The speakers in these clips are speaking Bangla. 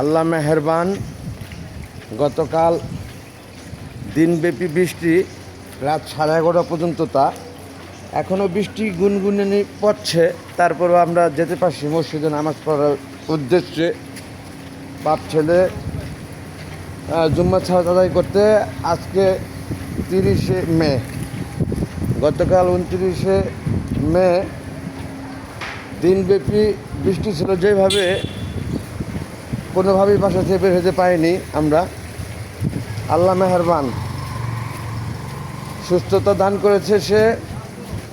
আল্লাহ মেহেরবান, গতকাল দিনব্যাপী বৃষ্টি, রাত সাড়ে এগারোটা পর্যন্ত তা। এখনও বৃষ্টি গুনগুনে পড়ছে, তারপরেও আমরা যেতে পারছি মসজিদে নামাজ পড়ার উদ্দেশ্যে। বাপ, ছেলে জুম্মা ছাড়া আদায় করতে আজকে তিরিশে মে। গতকাল উনত্রিশে মে দিনব্যাপী বৃষ্টি ছিল যেভাবে কোনোভাবেই বাসা থেকে বের হতে পারিনি আমরা। আল্লাহ মেহরবান। সুস্থতা দান করেছে সে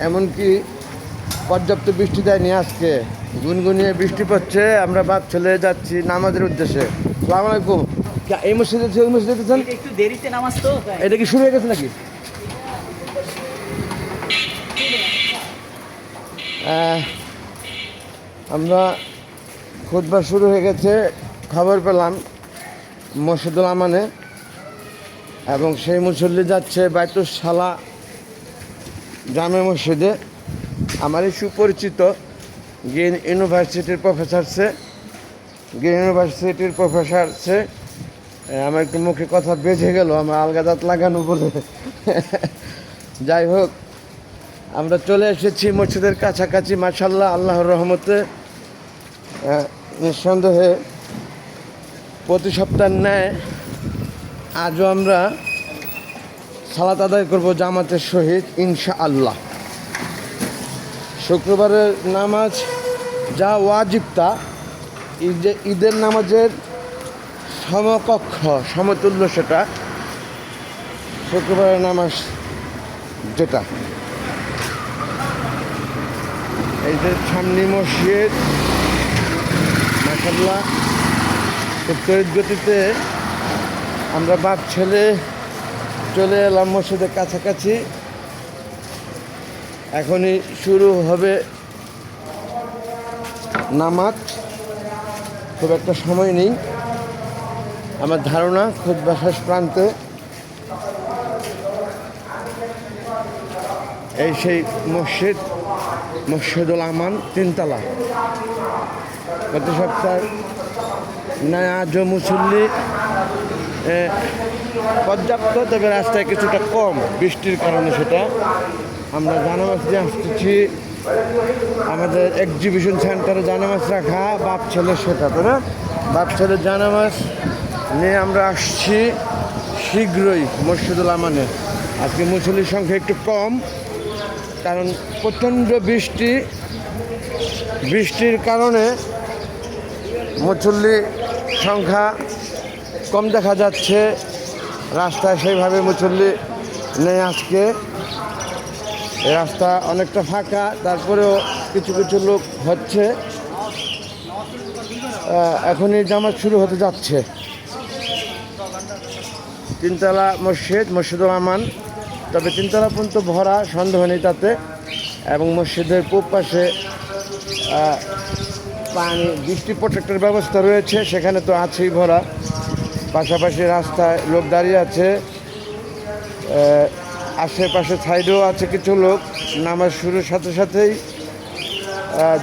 এমনকি পর্যাপ্ত বৃষ্টি দেয়নি আজকে। গুনগুনিয়ে বৃষ্টি পড়ছে আমরা বাদ চলে যাচ্ছি নামাজের উদ্দেশ্যে। সালাম আলাইকুম। এই মসজিদে ওই মসজিদে যেতেছেন একটু দেরিতে নামাজ তো এটা কি শুরু হয়ে গেছে নাকি? আমরা খুদবা শুরু হয়ে গেছে। খবর পেলাম মসজিদুল আমানে এবং সেই মুসল্লি যাচ্ছে বাইতুস সালা জামে মসজিদে। আমারই সুপরিচিত গ্রিন ইউনিভার্সিটির প্রফেসর সে। গ্রিন ইউনিভার্সিটির প্রফেসর সে। আমার একটু মুখে কথা বেঁচে গেল, আমার আলগা দাঁত লাগানো বলে। যাই হোক, আমরা চলে এসেছি মসজিদের কাছাকাছি মাশাল্লাহ আল্লাহর রহমতে। নিঃসন্দেহে প্রতি সপ্তাহের ন্যায় আজও আমরা সালাত আদায় করব জামাতের সহিত ইনশা আল্লাহ শুক্রবারের নামাজ যা ওয়াজিব তা ঈদে ঈদের নামাজের সমকক্ষ, সমতুল্য সেটা, শুক্রবারের নামাজ যেটা। এই যে সামনি মসজিদ মাসাল্লাহ খুব তড়িৎ গতিতে আমরা বাপ ছেলে চলে এলাম মসজিদের কাছাকাছি। এখনই শুরু হবে নামাজ। খুব একটা সময় নেই। আমার ধারণা, খুব শেষ প্রান্তে। এই সেই মসজিদ, মসজিদুল আমান তিনতলা। গত সপ্তাহ আজও মুসল্লি পর্যাপ্ত, তবে রাস্তায় কিছুটা কম বৃষ্টির কারণে সেটা। আমরা জানামাজ দিয়ে আসতেছি। আমাদের এক্সিবিশন সেন্টারে জানামাজ রাখা, বাপ ছেলে সেটা তো না? বাপ ছেলে জানামাজ নিয়ে আমরা আসছি শীঘ্রই মসজিদুল আমানে। আজকে মুসল্লির সংখ্যা একটু কম, কারণ প্রচণ্ড বৃষ্টি। বৃষ্টির কারণে মুসল্লি সংখ্যা কম দেখা যাচ্ছে। রাস্তায় সেইভাবে মুসল্লি নেই আজকে। রাস্তা অনেকটা ফাঁকা, তারপরেও কিছু কিছু লোক হচ্ছে। এখনই জামাত শুরু হতে যাচ্ছে। তিনতলা মসজিদ মসজিদুল আমান তবে তিনতলা পর্যন্ত ভরা, সন্দেহ নেই তাতে। এবং মসজিদের পূব পাশে পানি, বৃষ্টি প্রোটেক্টের ব্যবস্থা রয়েছে, সেখানে তো আছেই ভরা। পাশাপাশি রাস্তায় লোক দাঁড়িয়ে আছে। আশেপাশে সাইডেও আছে কিছু লোক। নামাজ শুরুর সাথে সাথেই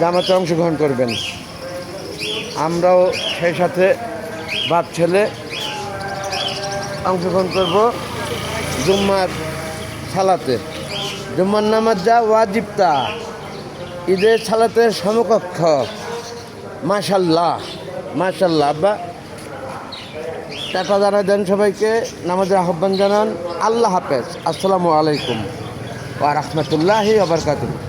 জামাতে অংশগ্রহণ করবেন। আমরাও সেই সাথে বাপ ছেলে অংশগ্রহণ করব জুম্মার সালাতে। জুম্মার নামাজ যা ওয়াজিবতা ঈদের সালাতের সমকক্ষ। মাশাল্লাহ মাশাল্লাহ, আব্বা। টাটা জানা দেন সবাইকে, নামাজের আহ্বান জানান। আল্লাহ হাফেজ। আসসালামু আলাইকুম। ওয়া রাহমাতুল্লাহি ওয়া